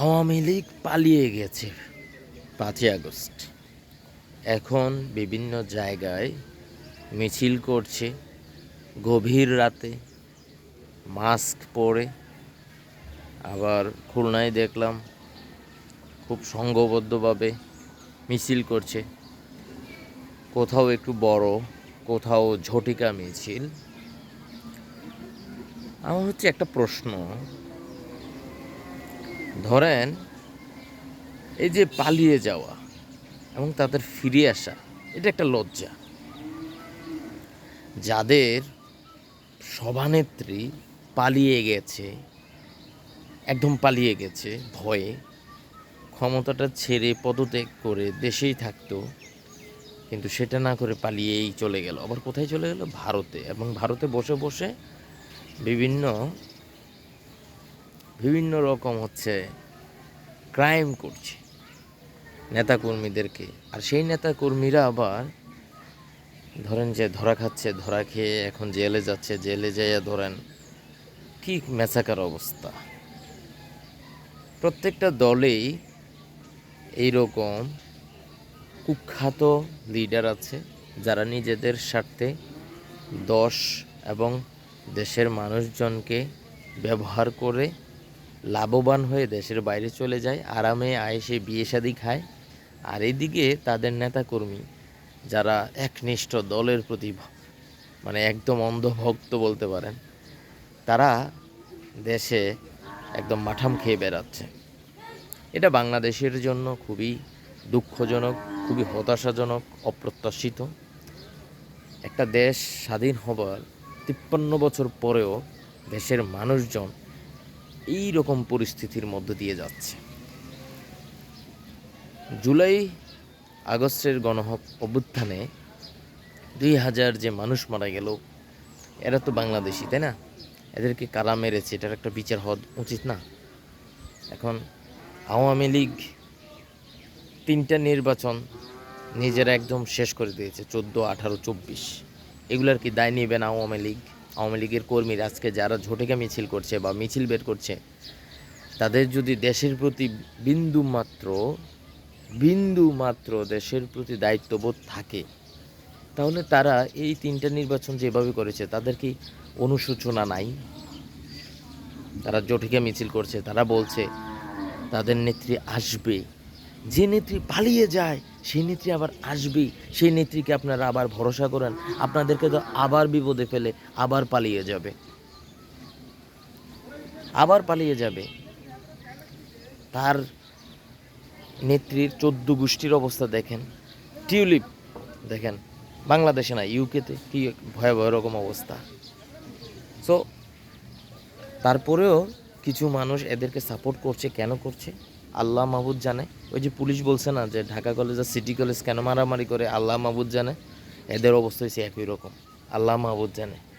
আওয়ামী লীগ পালিয়ে গেছে পাঁচই আগস্ট। এখন বিভিন্ন জায়গায় মিছিল করছে, গভীর রাতে মাস্ক পরে। আবার খুলনায় দেখলাম খুব সংঘবদ্ধভাবে মিছিল করছে। কোথাও একটু বড়, কোথাও ঝটিকা মিছিল। আমার হচ্ছে একটা প্রশ্ন ধরেন, এই যে পালিয়ে যাওয়া এবং তাদের ফিরে আসা, এটা একটা লজ্জা। যাদের সভানেত্রী পালিয়ে গেছে, একদম পালিয়ে গেছে ভয়ে, ক্ষমতাটা ছেড়ে পদত্যাগ করে দেশেই থাকতো, কিন্তু সেটা না করে পালিয়েই চলে গেল। আবার কোথায় চলে গেল? ভারতে। এবং ভারতে বসে বসে বিভিন্ন বিভিন্ন রকম হচ্ছে ক্রাইম করছে নেতাকর্মীদেরকে। আর সেই নেতাকর্মীরা আবার ধরেন যে ধরা খাচ্ছে, ধরা খেয়ে এখন জেলে যাচ্ছে, জেলে যাইয়া ধরেন কি মেসাকার অবস্থা। প্রত্যেকটা দলেই এইরকম কুখ্যাত লিডার আছে যারা নিজেদের স্বার্থে দশ এবং দেশের মানুষজনকে ব্যবহার করে লাভবান হয়ে দেশের বাইরে চলে যায়, আরামে আয়েসে বিয়ে শাদি খায়। আর এদিকে তাদের নেতাকর্মী, যারা একনিষ্ঠ দলের প্রতি মানে একদম অন্ধভক্ত বলতে পারেন, তারা দেশে একদম মাঠাম খেয়ে বেড়াচ্ছে। এটা বাংলাদেশের জন্য খুবই দুঃখজনক, খুবই হতাশাজনক, অপ্রত্যাশিত। একটা দেশ স্বাধীন হবার তিপ্পান্ন বছর পরেও দেশের মানুষজন এই রকম পরিস্থিতির মধ্য দিয়ে যাচ্ছে। জুলাই আগস্টের গণহক অভ্যুত্থানে দুই হাজার যে মানুষ মারা গেল, এরা তো বাংলাদেশি, তাই না? এদেরকে কারা মেরেছে, এটার একটা বিচার হওয়া উচিত না। এখন আওয়ামী লীগ তিনটা নির্বাচন নিজেরা একদম শেষ করে দিয়েছে, চোদ্দ, আঠারো, চব্বিশ। এগুলার কি দায় নেবেন আওয়ামী লীগ? আওয়ামী লীগের কর্মীরা আজকে যারা ঝটিকা মিছিল করছে বা মিছিল বের করছে, তাদের যদি দেশের প্রতি বিন্দু মাত্র বিন্দু মাত্র দেশের প্রতি দায়িত্ববোধ থাকে, তাহলে তারা এই তিনটা নির্বাচন যেভাবে করেছে, তাদের কি অনুশোচনা নাই? তারা জটিকা মিছিল করছে, তারা বলছে তাদের নেত্রী আসবে। যে নেত্রী পালিয়ে যায়, সেই নেত্রী আবার আসবেই। সেই নেত্রীকে আপনারা আবার ভরসা করেন, আপনাদেরকে তো আবার বিপদে ফেলে আবার পালিয়ে যাবে। আবার পালিয়ে যাবে। তার নেত্রীর চোদ্দ গোষ্ঠীর অবস্থা দেখেন। টিউলিপ, দেখেন, বাংলাদেশে না, ইউকেতে কি ভয়াবহ রকম অবস্থা। সো তারপরেও কিছু মানুষ এদেরকে সাপোর্ট করছে, কেন করছে? আল্লাহ মাহবুদ জানে। ওই যে পুলিশ বলছে না যে ঢাকা কলেজ আর সিটি কলেজ কেন মারামারি করে, আল্লাহ মাহবুদ জানে। এদের অবস্থা হয়েছে একই রকম। আল্লাহ মাহবুদ জানে।